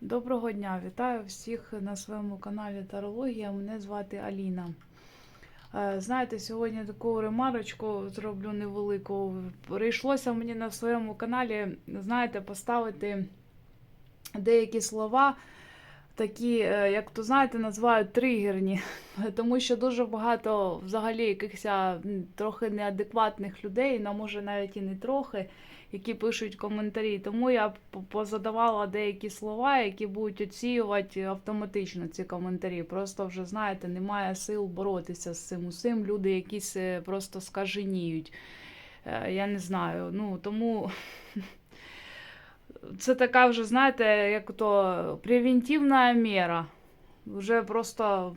Доброго дня! Вітаю всіх на своєму каналі Тарологія. Мене звати Аліна. Е, Знаєте, сьогодні таку ремарочку зроблю невелику. Прийшлося мені на своєму каналі, знаєте, поставити деякі слова, такі, е, як то знаєте, називають тригерні. Тому що дуже багато взагалі якихось трохи неадекватних людей, ну може навіть і не трохи, які пишуть коментарі. Тому я позадавала деякі слова, які будуть оцінювати автоматично ці коментарі. Просто вже знаєте, немає сил боротися з цим усім. Люди якісь е, просто скаженіють. Е, Я не знаю. Ну тому це така вже, знаєте, як то превентивна мера. Вже просто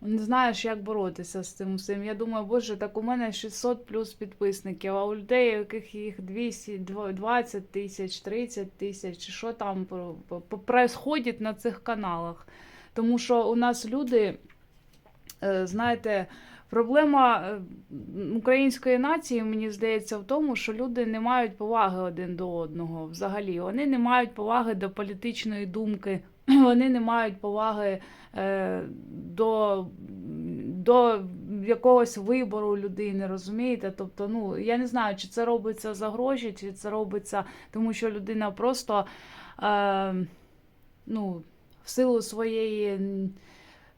не знаєш, як боротися з цим усім. Я думаю, боже, так у мене 600 плюс підписників, а у людей, у яких їх 200, 20 тисяч, 30 тисяч, що там происходить на цих каналах. Тому що у нас люди, е, знаєте, проблема е, української нації, мені здається, в тому, що люди не мають поваги один до одного взагалі. Вони не мають поваги до політичної думки, вони не мають поваги е, до, до якогось вибору людини, розумієте? Тобто, ну, я не знаю, чи це робиться за гроші, чи це робиться, тому що людина просто е, ну, в силу своєї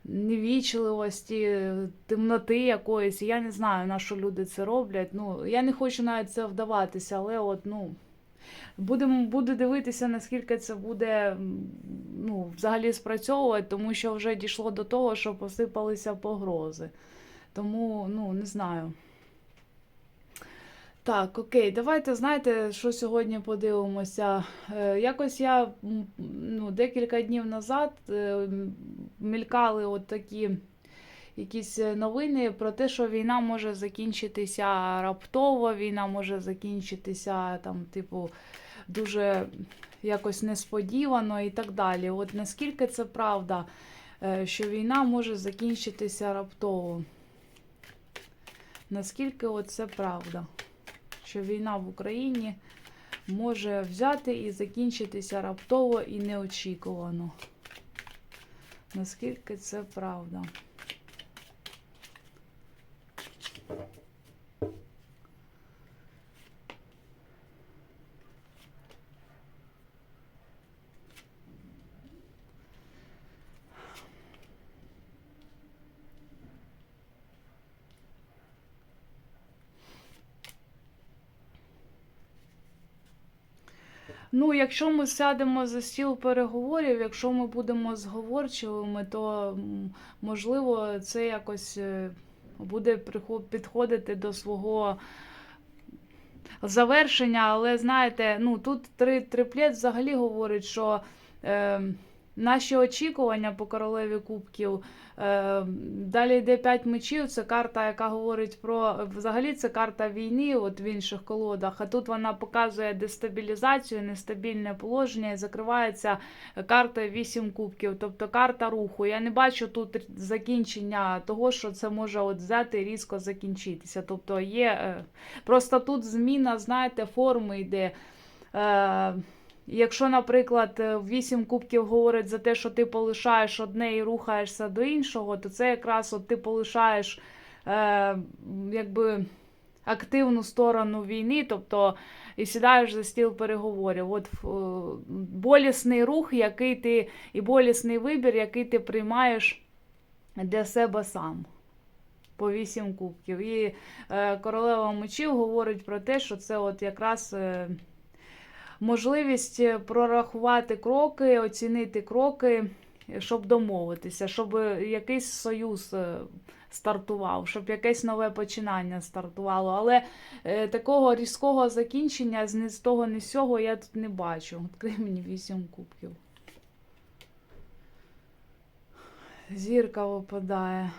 невічливості, темноти якоїсь. Я не знаю, на що люди це роблять. Ну, я не хочу навіть це вдаватися, але от, ну. Будемо буду дивитися, наскільки це буде ну, взагалі спрацьовувати, тому що вже дійшло до того, що посипалися погрози. Тому, ну, не знаю. Так, окей, давайте знаєте, що сьогодні подивимося. Е, якось я ну, декілька днів назад е, м, от такі якісь е, новини про те, що війна може закінчитися раптово, війна може закінчитися там, типу, дуже якось несподівано і так далі. От наскільки це правда, що війна може закінчитися раптово? Наскільки от це правда? Що війна в Україні може взяти і закінчитися раптово і неочікувано? Наскільки це правда? Ну, якщо ми сядемо за стіл переговорів, якщо ми будемо зговорчивими, то можливо це якось е, буде підходити до свого завершення. Але знаєте, ну тут три триплет взагалі говорить, що е, наші очікування по королеві кубків. Е, далі йде 5 мечів. Це карта, яка говорить про взагалі це карта війни, от в інших колодах. А тут вона показує дестабілізацію, нестабільне положення і закривається карта 8 кубків, тобто карта руху. Я не бачу тут закінчення того, що це може от взяти і різко закінчитися. Тобто є е, просто тут зміна, знаєте, форми йде. Якщо, наприклад, е, вісім кубків говорить за те, що ти полишаєш одне і рухаєшся до іншого, то це якраз от ти полишаєш е, якби активну сторону війни, тобто і сідаєш за стіл переговорів. От е, болісний рух, який ти, і болісний вибір, який ти приймаєш для себе сам. По вісім кубків. І е, королева мечів говорить про те, що це от якраз. Е, можливість е, прорахувати кроки, оцінити кроки, щоб домовитися, щоб якийсь союз е, стартував, щоб якесь нове починання стартувало. Але е, такого різкого закінчення з того, ні з цього я тут не бачу. Відкрий мені вісім кубків. Зірка випадає.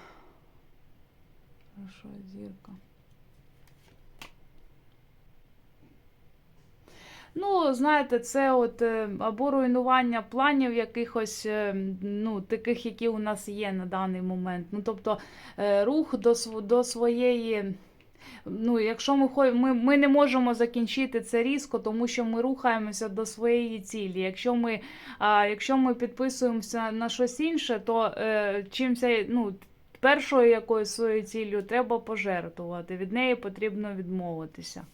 Хорошо, зірка. Ну, знаєте, це от е, або руйнування планів якихось, е, ну, таких, які у нас є на даний момент. Ну, тобто, е, рух до, до своєї. Ну, якщо ми, ми, ми не можемо закінчити це різко, тому що ми рухаємося до своєї цілі. Якщо ми, а, якщо ми підписуємося на щось інше, то е, чим це, ну, першою якоюсь своєю ціллю треба пожертвувати. Від неї потрібно відмовитися.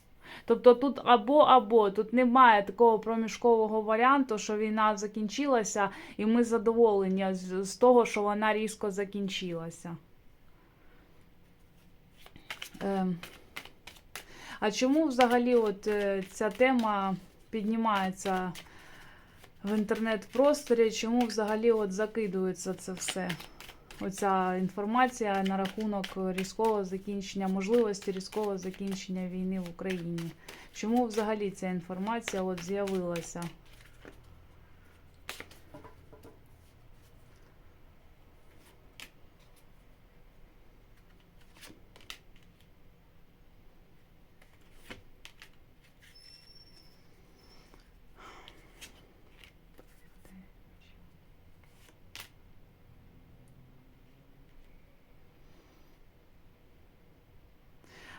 Тобто тут або або тут немає такого проміжкового варіанту, що війна закінчилася, і ми задоволені з, того, що вона різко закінчилася. Ем. А чому взагалі от е, ця тема піднімається в інтернет-просторі? Чому взагалі от закидується це все? Оця інформація на рахунок різкого закінчення, можливості різкого закінчення війни в Україні. Чому взагалі ця інформація от з'явилася?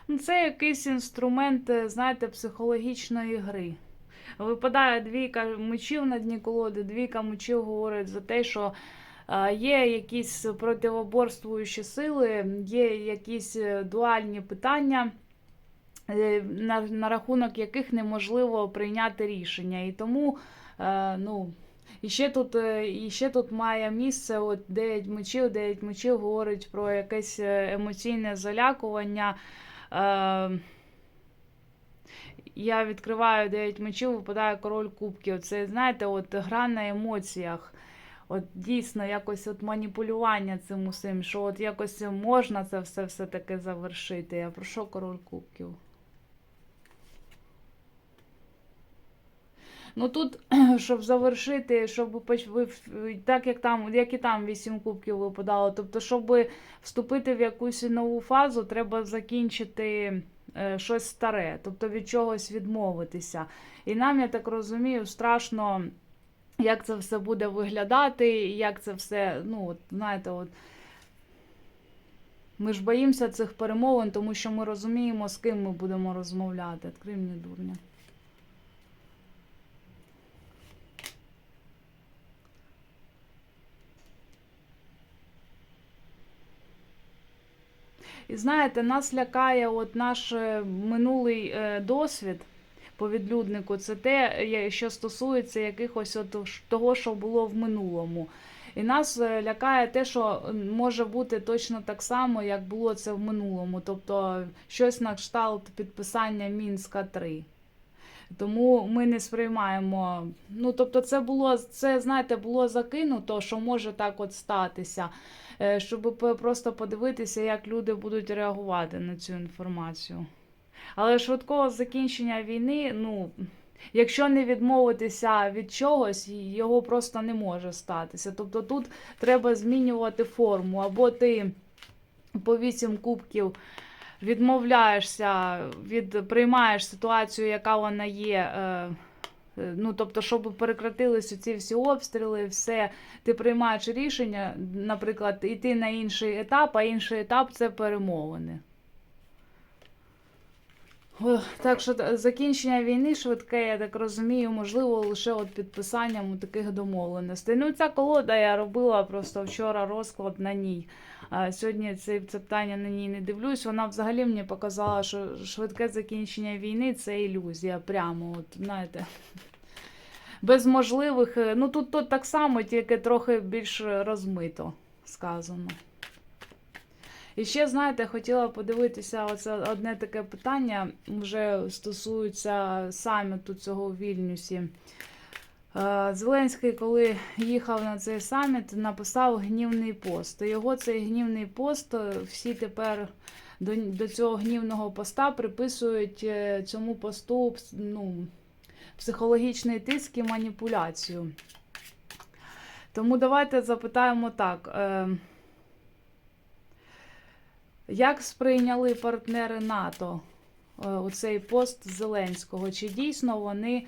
Ну, це якийсь інструмент, е, знаєте, психологічної гри. Випадає двійка мечів на дні колоди, двійка мечів говорить за те, що е, є якісь противоборствуючі сили, є якісь е, дуальні питання, на, на рахунок яких неможливо прийняти рішення. І тому, ну. І ще тут, і ще тут має місце от 9 мечів. 9 мечів говорить про якесь емоційне залякування. Е, я відкриваю 9 мечів, випадає король кубків. Це, знаєте, от гра на емоціях. От дійсно якось от маніпулювання цим усім, що от якось можна це все все-таки завершити. Я про що король кубків? Ну тут, щоб завершити, щоб так як там, як і там вісім кубків випадало. Тобто, щоб вступити в якусь нову фазу, треба закінчити е, щось старе, тобто від чогось відмовитися. І нам, я так розумію, страшно, як це все буде виглядати, як це все, ну, от, знаєте, от. Ми ж боїмося цих перемовин, тому що ми розуміємо, з ким ми будемо розмовляти. Відкрий мені дурня. І знаєте, нас лякає от наш е, минулий е, досвід по відлюднику. Це те, що стосується якихось от того, що було в минулому. І нас е, лякає те, що може бути точно так само, як було це в минулому. Тобто щось на кшталт підписання Мінська 3. Тому ми не сприймаємо. Ну, тобто, це було, це, знаєте, було закинуто, що може так от статися, щоб просто подивитися, як люди будуть реагувати на цю інформацію. Але швидкого закінчення війни, ну, якщо не відмовитися від чогось, його просто не може статися. Тобто тут треба змінювати форму, або ти по вісім кубків відмовляєшся, від, приймаєш ситуацію, яка вона є. Е, е, ну, тобто, щоб перекратилися ці всі обстріли, все, ти приймаєш рішення, наприклад, йти на інший етап, а інший етап це перемовини. Так що закінчення війни швидке, я так розумію, можливо, лише от підписанням таких домовленостей. Ну, ця колода я робила просто вчора розклад на ній. Сьогодні це, це питання на ній не дивлюсь. Вона взагалі мені показала, що швидке закінчення війни це ілюзія. Прямо, от знаєте. Без можливих. е, Ну тут, тут так само, тільки трохи більш розмито сказано. І ще, знаєте, хотіла подивитися, оце одне таке питання вже стосується саміту цього в Вільнюсі. Е, Зеленський, коли їхав на цей саміт, написав гнівний пост. І Його цей гнівний пост е, всі тепер до, до цього гнівного поста приписують е, цьому посту ну, психологічний тиск і маніпуляцію. Тому давайте запитаємо так. Як сприйняли партнери НАТО е, оцей пост Зеленського? Чи дійсно вони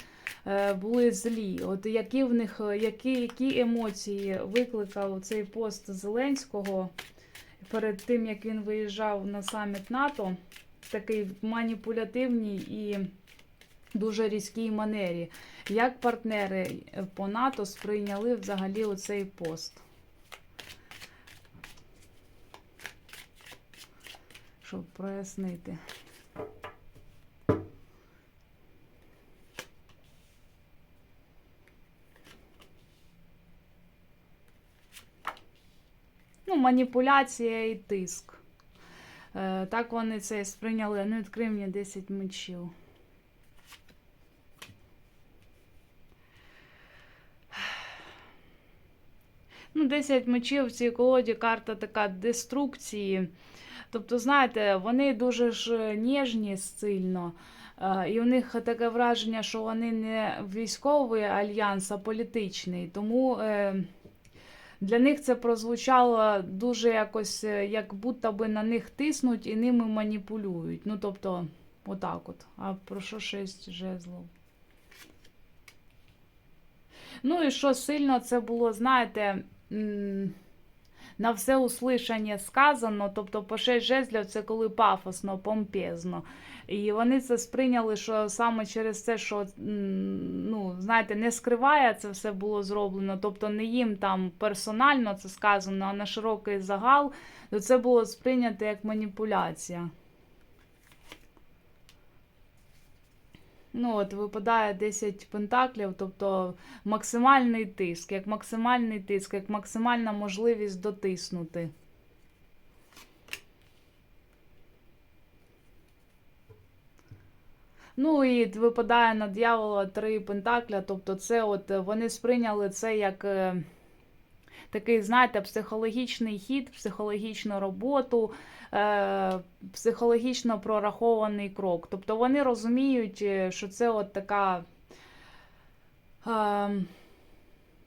е, були злі? От які в них е, які, які емоції викликав цей пост Зеленського перед тим, як він виїжджав на саміт НАТО? такій маніпулятивній і дуже різкій манері. Як партнери по НАТО сприйняли взагалі оцей пост? Щоб прояснити. Ну, маніпуляція і тиск. Е, так вони це сприйняли. Ну, відкрив мені 10 мечів. Ну, 10 мечів в цій колоді карта така деструкції. Тобто, знаєте, вони дуже ж ніжні сильно. Е, І у них таке враження, що вони не військовий альянс, а політичний. Тому е, для них це прозвучало дуже якось, е, як будто би на них тиснуть і ними маніпулюють. Ну, тобто, отак от. А про що шесть жезлов? Ну і що сильно це було, знаєте, на все услышання сказано, тобто по шесть жезлів це коли пафосно, помпезно. І вони це сприйняли, що саме через це, що ну, знаєте, не скриває це все було зроблено, тобто не їм там персонально це сказано, а на широкий загал, то це було сприйнято як маніпуляція. Ну, от випадає 10 пентаклів, тобто максимальний тиск, як максимальний тиск, як максимальна можливість дотиснути. Ну і випадає на дьявола три пентакля, тобто це от вони сприйняли це як е, такий, знаєте, психологічний хід, психологічну роботу, е, психологічно прорахований крок. Тобто вони розуміють, е, що це от така. Е,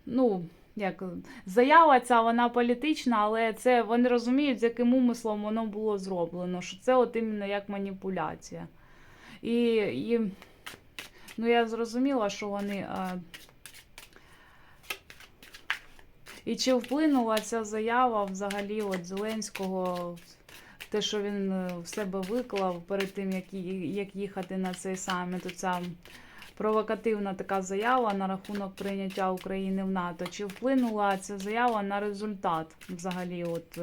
ну, як заява ця вона політична, але це вони розуміють, з яким умислом воно було зроблено. Що це от іменно як маніпуляція. І, і ну, я зрозуміла, що вони. І чи вплинула ця заява взагалі от Зеленського, те, що він е, в себе виклав перед тим, як, їхати на цей саміт, оця провокативна така заява на рахунок прийняття України в НАТО. Чи вплинула ця заява на результат взагалі? от...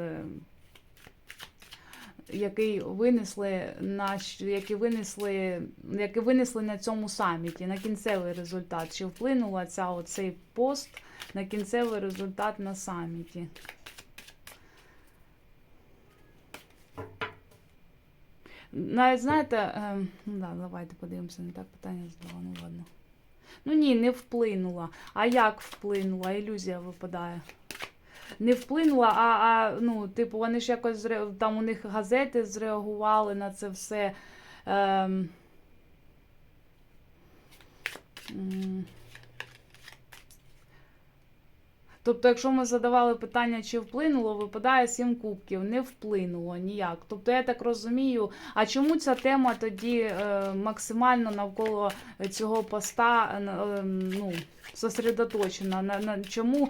який винесли на який винесли, який винесли на цьому саміті, на кінцевий результат. Чи вплинула ця оцей пост на кінцевий результат на саміті? Навіть знаєте, е, ну да, давайте подивимося, не так питання задала, ну ладно. Ну ні, не вплинула. А як вплинула? Ілюзія випадає не вплинула, а, а ну, типу, вони ж якось зре- там у них газети зреагували на це все. Ем, Тобто, якщо ми задавали питання, чи вплинуло, випадає сім кубків. Не вплинуло ніяк. Тобто, я так розумію, а чому ця тема тоді е, максимально навколо цього поста е, е, ну, сосредоточена? На, чому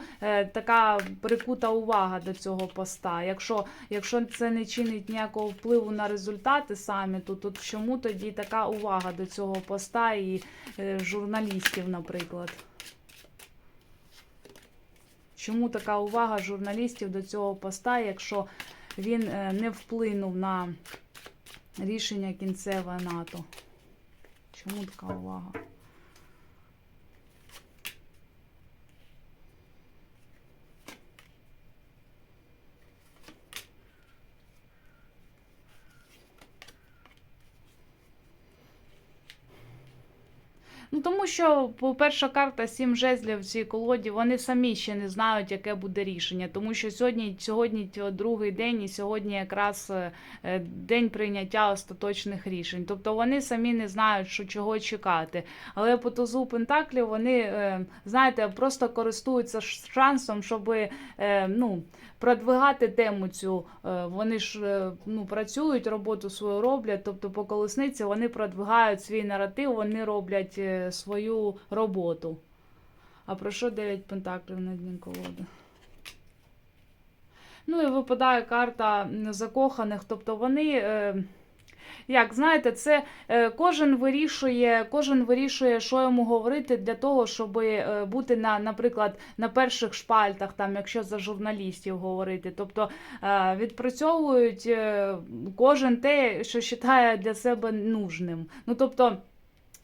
така прикута увага до цього поста? Якщо, якщо це не чинить ніякого впливу на результати саміту, то чому тоді така увага до цього поста і журналістів, наприклад? Чому така увага журналістів до цього поста, якщо він е, не вплинув на рішення кінцеве НАТО? Чому така увага? Ну, тому що, по-перше, карта сім жезлів в цій колоді, вони самі ще не знають, яке буде рішення. Тому що сьогодні, сьогодні другий день, і сьогодні якраз е, е, день прийняття остаточних рішень. Тобто вони самі не знають, що чого чекати. Але по тузу Пентаклів вони, е, знаєте, просто користуються шансом, щоб ну, продвигати тему цю. Вони ж ну, працюють, роботу свою роблять. Тобто по колесниці вони продвигають свій наратив, вони роблять свою роботу. А про що 9 пентаклів на дні колоди? Ну і випадає карта закоханих, тобто вони. Е, як знаєте, це е, кожен вирішує, кожен вирішує, що йому говорити для того, щоб е, бути на, наприклад, на перших шпальтах, там, якщо за журналістів говорити. Тобто відпрацьовують кожен те, що вважає для себе нужним. Ну тобто.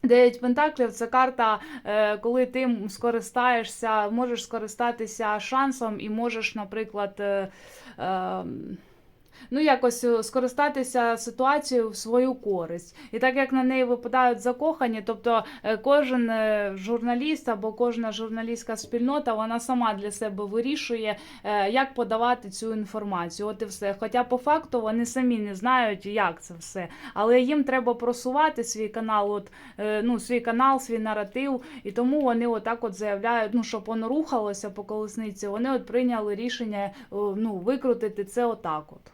Дев'ять пентаклів це карта, е, коли ти скористаєшся, можеш скористатися шансом і можеш, наприклад, е, е, ну якось е, скористатися ситуацією в свою користь. І так як на неї випадають закохані, тобто е, кожен е, журналіст або кожна журналістська спільнота вона сама для себе вирішує, як подавати цю інформацію. От і все. Хоча по факту вони самі не знають, як це все. Але їм треба просувати свій канал, от ну свій канал, свій наратив, і тому вони отак от заявляють, ну щоб воно рухалося по колесниці. Вони от прийняли рішення ну викрутити це отак от.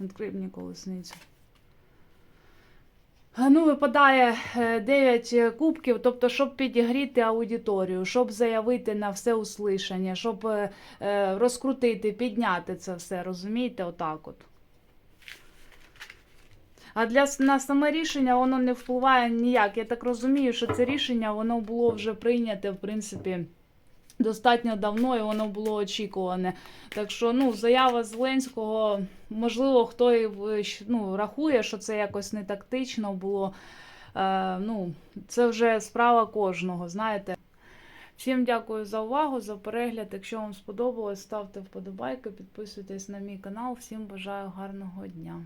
Відкрив мені колесницю. Е, Ну, випадає 9 кубків, тобто, щоб підігріти аудиторію, щоб заявити на все услышання, щоб е, е, розкрутити, підняти це все, розумієте, отак от. А для на саме рішення воно не впливає ніяк. Я так розумію, що це рішення воно було вже прийняте, в принципі, достатньо давно і воно було очікуване. Так що, ну, заява Зеленського, можливо, хто і ну, рахує, що це якось не тактично було. Е, ну, це вже справа кожного, знаєте. Всім дякую за увагу, за перегляд. Якщо вам сподобалось, ставте вподобайки, підписуйтесь на мій канал. Всім бажаю гарного дня.